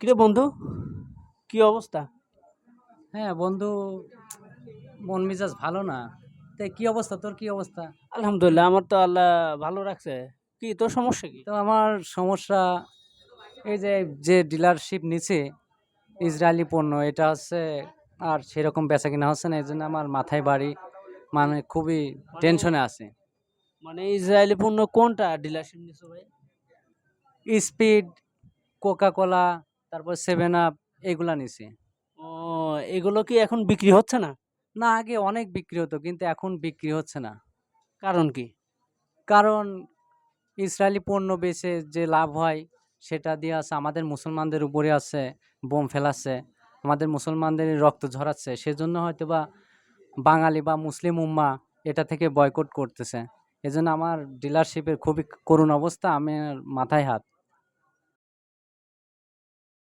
কিরে বন্ধু? কি অবস্থা? হ্যাঁ বন্ধু মন মেজাজ ভালো না। তাই কি অবস্থা? তোর কি অবস্থা? আলহামদুলিল্লাহ আমার তো আল্লাহ ভালো রাখছে। কি তোর সমস্যা কি? তো আমার সমস্যা এই যে যে ডিলারশিপ নিচে ইসরায়েলি পণ্য এটা হচ্ছে আর সেরকম বেচা কিনা হচ্ছে না এই জন্য আমার মাথায় বাড়ি মানে খুবই টেনশনে আছে। মানে ইসরায়েলি পণ্য কোনটা ডিলারশিপ নিছো ভাই? স্পিড কোকা কোলা তারপর সেভেন আপ এগুলা নিছি। ও, এগুলো কি এখন বিক্রি হচ্ছে না? না, আগে অনেক বিক্রি হতো, কিন্তু এখন বিক্রি হচ্ছে না। কারণ কি? কারণ ইসরায়েলি পণ্য বেচে যে লাভ হয়, সেটা দিয়ে আছে, আমাদের মুসলমানদের উপরে আছে, বোম ফেলাচ্ছে, আমাদের মুসলমানদের রক্ত ঝরাচ্ছে, সেজন্য হয়তো বা বাঙালি বা মুসলিম উম্মা এটা থেকে বয়কট করতেছে। এজন্য আমার ডিলারশিপের খুবই করুণ অবস্থা, আমি মাথায় হাত।